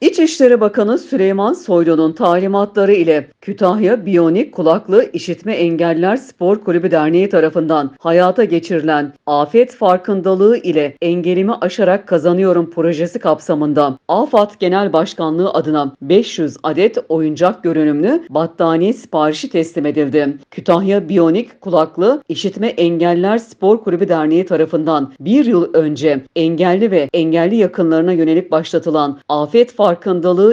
İçişleri Bakanı Süleyman Soylu'nun talimatları ile Kütahya Biyonik Kulaklı İşitme Engeller Spor Kulübü Derneği tarafından hayata geçirilen afet farkındalığı ile engelimi aşarak kazanıyorum projesi kapsamında AFAD Genel Başkanlığı adına 500 adet oyuncak görünümlü battaniye siparişi teslim edildi. Kütahya Biyonik Kulaklı İşitme Engeller Spor Kulübü Derneği tarafından bir yıl önce engelli ve engelli yakınlarına yönelik başlatılan afet farkındalığı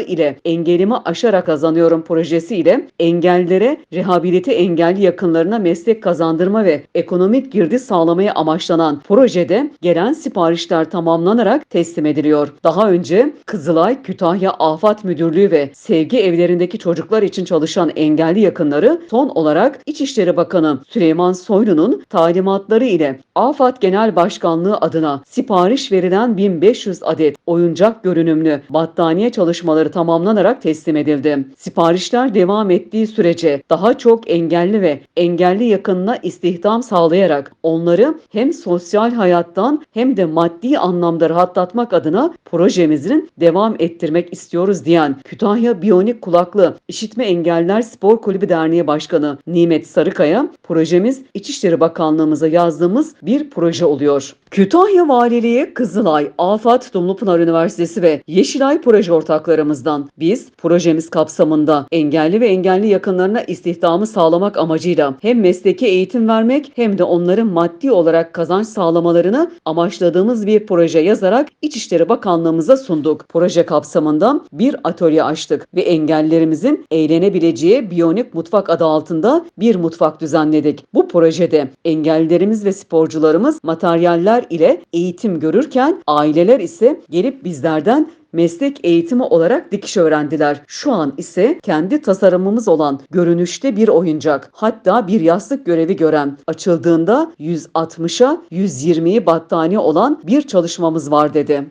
ile engelimi aşarak kazanıyorum projesi ile engellilere rehabilite engelli yakınlarına meslek kazandırma ve ekonomik girdi sağlamaya amaçlanan projede gelen siparişler tamamlanarak teslim ediliyor. Daha önce Kızılay Kütahya Afat Müdürlüğü ve sevgi evlerindeki çocuklar için çalışan engelli yakınları son olarak İçişleri Bakanı Süleyman Soylu'nun talimatları ile AFAD Genel Başkanlığı adına sipariş verilen 1500 adet oyuncak görünümlü battaniye çalışmaları tamamlanarak teslim edildi. Siparişler devam ettiği sürece daha çok engelli ve engelli yakınına istihdam sağlayarak onları hem sosyal hayattan hem de maddi anlamda rahatlatmak adına projemizin devam ettirmek istiyoruz diyen Kütahya Biyonik Kulaklı İşitme Engeller Spor Kulübü Derneği Başkanı Nimet Sarıkaya projemiz İçişleri Bakanlığımıza yazdığımız bir proje oluyor. Kütahya Valiliği, Kızılay, Afat, Dumlupınar Üniversitesi ve Yeşilay proje ortaklarımızdan biz projemiz kapsamında engelli ve engelli yakınlarına istihdamı sağlamak amacıyla hem mesleki eğitim vermek hem de onların maddi olarak kazanç sağlamalarını amaçladığımız bir proje yazarak İçişleri Bakanlığımıza sunduk. Proje kapsamında bir atölye açtık ve engellilerimizin eğlenebileceği Biyonik Mutfak adı altında bir mutfak düzenledik. Bu projede engellilerimiz ve sporcularımız materyaller ile eğitim görürken aileler ise gelip bizlerden meslek eğitimi olarak dikiş öğrendiler. Şu an ise kendi tasarımımız olan görünüşte bir oyuncak hatta bir yastık görevi gören açıldığında 160'a 120'yi battaniye olan bir çalışmamız var dedi.